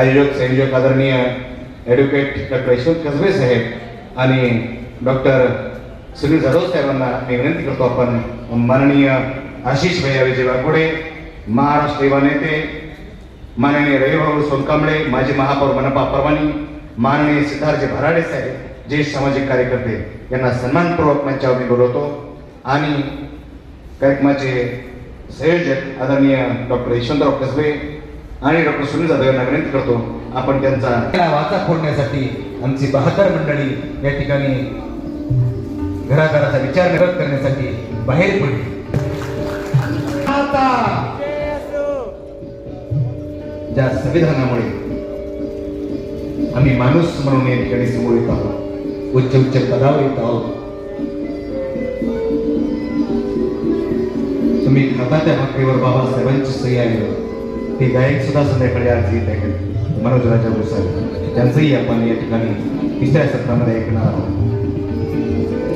आयोजक संयोजक आदरणीय ॲडव्होकेट डॉक्टर यशवंत कसबे साहेब आणि डॉक्टर सुनील जाधव साहेबांना मी विनंती करतो आपण माननीय आशिष भैया विजय वाघोडे महाराष्ट्र युवा नेते माननीय रविभाऊ सोनकांबळे माजी महापौर मनपा परवानी माननीय सिद्धार्थजी भराडे साहेब ज्येष्ठ सामाजिक कार्यकर्ते यांना सन्मानपूर्वक मंचावर मी बोलवतो. आणि कार्यक्रमाचे संयोजक आदरणीय डॉक्टर यशवंतराव कसबे आणि डॉक्टर सुनील जाधव यांना विनंती करतो आपण त्यांचा वाचा फोडण्यासाठी आमची बहात्तर मंडळी या ठिकाणी घराघराचा विचार निरत करण्यासाठी बाहेर पडली. ज्या संविधानामुळे आम्ही माणूस म्हणून या ठिकाणी समोर येत आहोत उच्च उच्च पदावर येत आहोत तुम्ही खाता त्या भाकरीवर बाबासाहेबांची सही आहे. ते गायक सुद्धा संध्याकाळी आज येत आहेत. मनोज राजा भोसाळे त्यांचंही आपण या ठिकाणी तिसऱ्या सत्रामध्ये ऐकणार आहोत.